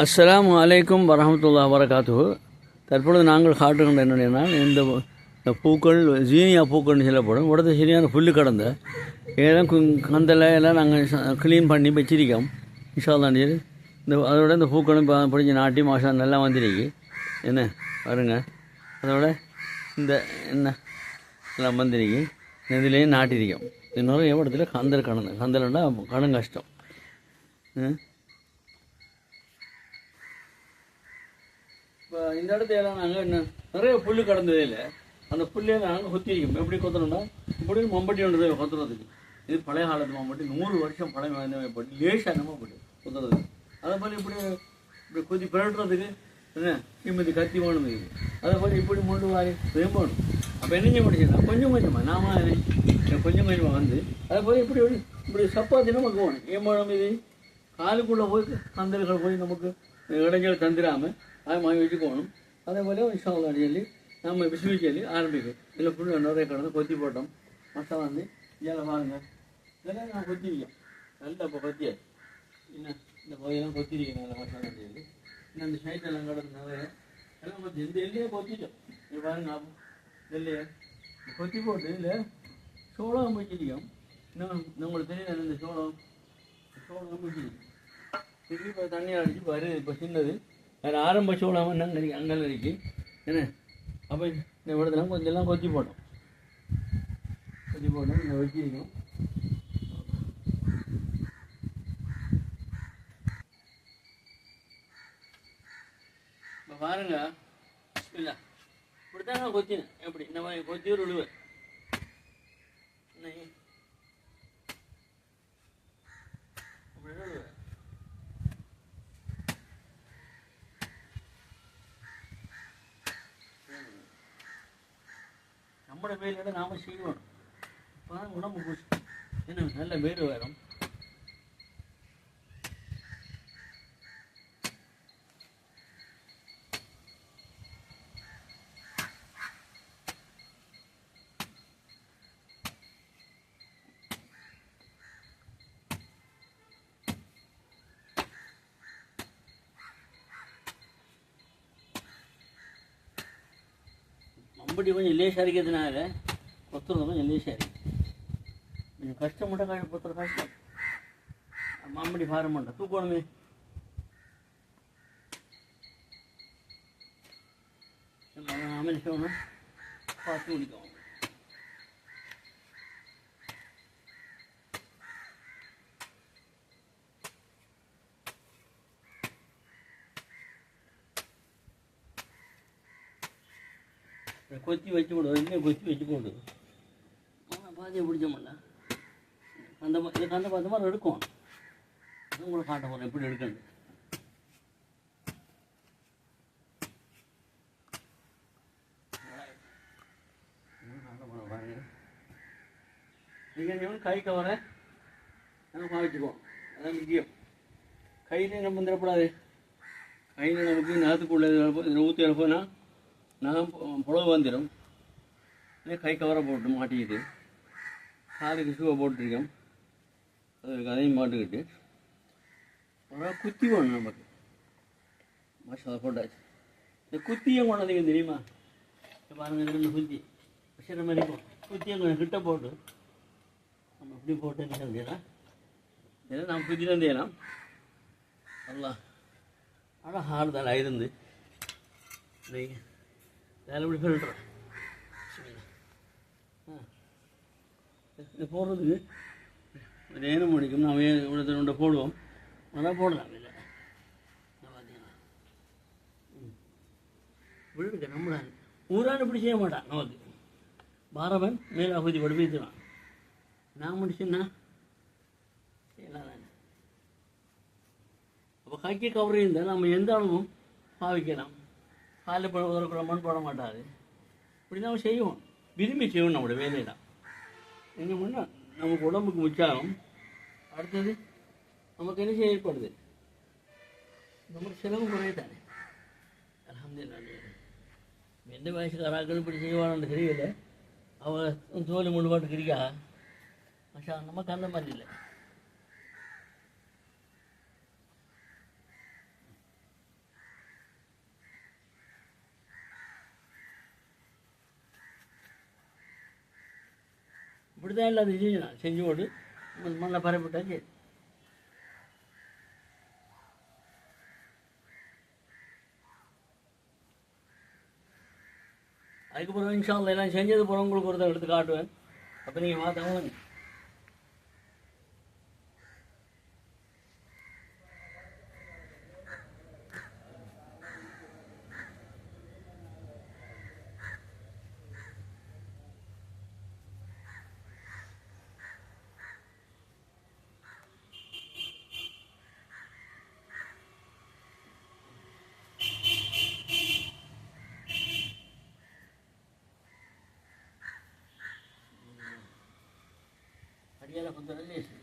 அஸ்ஸலாமு அலைக்கும் வரமத்துல்லா வரகாத்து தற்பொழுது நாங்கள் காட்டுகின்ற என்னென்னா இந்த இந்த பூக்கள் ஜீனியா பூக்கள்னு சொல்லப்படும். உடத்த சரியான புல்லு கடந்த. இதெல்லாம் கு- கந்தலை எல்லாம் நாங்கள் க்ளீன் பண்ணி வச்சிருக்கோம். இன்ஷால்லாம் சரி இந்த அதோட இந்த பூக்களும் இப்போ பிடிச்சி நாட்டி மாசம் நல்லா வந்திருக்கு. என்ன? பாருங்க. அதோட இந்த என்ன? எல்லாம் வந்திருக்கு. இதுலேயும் நாட்டிருக்கோம். இன்னொரு இடத்துல கந்தல் கடந்து. கந்தல்னா கடன் கஷ்டம். இப்போ இந்த இடத்துல நாங்கள் என்ன? நிறைய புல் கடந்ததே இல்லை. அந்த புல்லே நாங்கள் கொத்திருக்கோம் எப்படி கொத்தணும்னா இப்படி மம்பட்டி ஒன்று கொத்துறதுக்கு. இது பழைய காலத்து மம்பட்டி. நூறு வருஷம் பழைய வாய்ந்த மம்பட்டி. லேசாக நம்ம போட்டு கொத்துறதுக்கு. அதே போல் இப்படி இப்படி கொத்தி பிறட்டுறதுக்கு என்ன? இம்மதி கத்தி வேணும் இது. அதே போல் இப்படி முண்டு வாரி வேணும். அப்போ என்ன செய்ய கொஞ்சம் கொஞ்சமாக நாம என்ன? கொஞ்சம் கொஞ்சமாக வந்து அதே போல் இப்படி இப்படி இப்படி சப்பாத்தி நமக்கு வேணும். ஏன் வேணும் இது? காலுக்குள்ளே போய் கந்தல்கள் போய் நமக்கு இடைஞ்சல் தந்துடாமல் அது வாங்கி வச்சுக்கணும் அதே போல இன்ஷால்லா சொல்லி நம்ம பிஸ்மி சொல்லி ஆரம்பிக்கும் இதில் புல் நிறைய கடந்து கொத்தி போட்டோம் மசாலா வந்து இதெல்லாம் பாருங்க இதெல்லாம் நான் கொத்திருக்கேன் நல்லா இப்போ கொத்தியா என்ன இந்த பகுதியெல்லாம் கொத்திருக்கேன் நல்லா மசாலா சொல்லி இன்னும் இந்த சைட்டெல்லாம் கடந்து நிறைய எல்லாம் கொத்தி இந்த எல்லையே கொத்திட்டோம் இது பாருங்க அப்போ இல்லையே கொத்தி போட்டு இல்லை சோளம் வச்சிருக்கோம் இன்னும் உங்களுக்கு தெரியல இந்த சோளம் சோளம் வச்சிருக்கோம் திருப்பி இப்போ தண்ணி அடிச்சு வருது இப்போ சின்னது வேறு ஆரம்ப சோளம் அங்கே அங்கே இருக்கு. என்ன? அப்போ இந்த இடத்துல கொஞ்சம்லாம் கொத்தி போட்டோம். கொத்தி போட்டோம் இங்கே வச்சிருக்கோம். இப்போ பாருங்க இல்லை. இப்படித்தாங்க கொத்தினேன். எப்படி? இந்த மாதிரி கொத்தி ஒரு உழுவு. சாப்பிட வேலையோட நாம செய்யணும் இப்போ உடம்பு பூசி என்ன நல்ல வேறு வரும். மம்பட்டி கொஞ்சம் லேசாக இருக்கிறதுனால கொத்துறது கொஞ்சம் லேசாக இருக்கு. கொஞ்சம் கஷ்டம் மட்டும் கொத்துற கஷ்டம் மாம்படி பார பண்ண தூக்கணுமே. அமைதி பார்த்து முடிக்கும் கொத்தி வச்சு கொடு இன்னும் கொத்தி வச்சு கொடு அவன் பாதியை பிடிச்ச அந்த மாதிரி கந்த பார்த்த மாதிரி எடுக்கும். அது உங்களை காட்ட போகிறேன் எப்படி எடுக்கணும் நீங்கள் கை கவரை நம்ம பாவிச்சுக்குவோம். அதான் முக்கியம். கையில் நம்ம வந்துடக்கூடாது கையில் நமக்கு நேரத்துக்குள்ள இதில் ஊற்றி இறப்போனா நான் புலவு வந்துடும் கை கவரை போட்டு மாட்டிக்கிட்டு காலுக்கு ஷூவை போட்டிருக்கோம் அது அதையும் மாட்டுக்கிட்டு. ஒரு குத்தி வேணும் நமக்கு. மசாலா போட்டாச்சு. இந்த குத்தியும் கொண்டாந்தீங்க தெரியுமா? இங்க பாருங்க இந்த குத்தி. வச்சுற மாதிரி போ குத்தியும் கொஞ்சம் கிட்ட போட்டு நம்ம இப்படி போட்டு என்ன செய்யலாம்? இதை நம்ம குத்தி தான் செய்யலாம். நல்லா ஆனால் ஹார்தால் இருந்து நீங்கள் வேலை இப்படி ஃபில்டர் இது போடுறதுக்கு நேரம் முடிக்கும் நான் இவ்வளோ ரெண்டு போடுவோம் நல்லா போடலாம் இல்லை பார்த்தீங்கன்னா விழுக்க நம்மள ஊரான் இப்படி செய்ய மாட்டான் நமக்கு பாரவன் மேலே அகுதி நான் முடிச்சுன்னா அப்போ கைக்கு கவர் இருந்தால் நம்ம எந்த அளவும் பாவிக்கலாம் காலில் போய் உதறக்கூட போட மாட்டார். இப்படி நம்ம செய்வோம். விரும்பி செய்வோம் நம்மளோட வேலையை தான் என்ன பண்ணால் நமக்கு உடம்புக்கு உற்சாகம். அடுத்தது நமக்கு என்ன செய்ய ஏற்படுது நமக்கு செலவு குறைய தானே அலமதுல்லா எந்த வயசுக்காராக்கள் இப்படி செய்வான்னு தெரியல. அவள் தோல் முழு பாட்டு கிடைக்கா மஷா நமக்கு அந்த மாதிரி இல்லை. இப்படி தான் எல்லாத்தையும் செஞ்சு செஞ்சு போட்டு நல்லா பரப்பிட்டா சரி அதுக்கப்புறம் இன்ஷால்ல எல்லாம் செஞ்சது போகிற உங்களுக்கு ஒருத்தர் எடுத்து காட்டுவேன் அப்போ நீங்கள் மாற்றவங்க அடியால கொஞ்சம் லேசு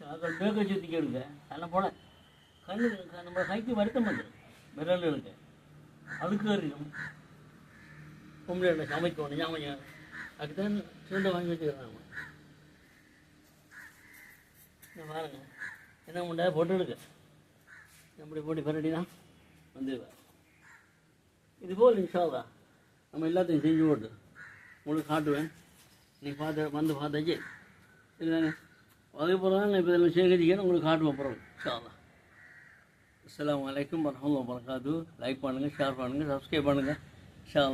அதில் பேக்க சுற்றிக்க எடுக்க அதில் போல கண்ணு நம்ம கைக்கு வருத்தம் வந்து விரல் இருக்கு அழுக்கு அறியும் பொம்பளை சமைக்கணும் ஞாபகம் அதுக்குதான் சுண்டை வாங்கி வச்சுக்கிறாங்க இங்க பாருங்க. என்ன முண்டா போட்டு எடுக்க. எப்படி போட்டு தான் வந்துடுவேன் இது போல் இன்ஷால்லா நம்ம எல்லாத்தையும் செஞ்சு போட்டு உங்களுக்கு காட்டுவேன். நீ பார்த்து வந்து பார்த்தாச்சு. இதுதானே அதுக்கப்புறம் தான் நான் இப்போ இதெல்லாம் சேகரிக்கிறேன் உங்களுக்கு காட்டுவேன் அப்புறம் இன்ஷால்லா அஸ்லாம் அலைக்கும் வரமத்துல வரகாத்து லைக் பண்ணுங்கள் ஷேர் பண்ணுங்கள் சப்ஸ்கிரைப் பண்ணுங்கள் இன்ஷா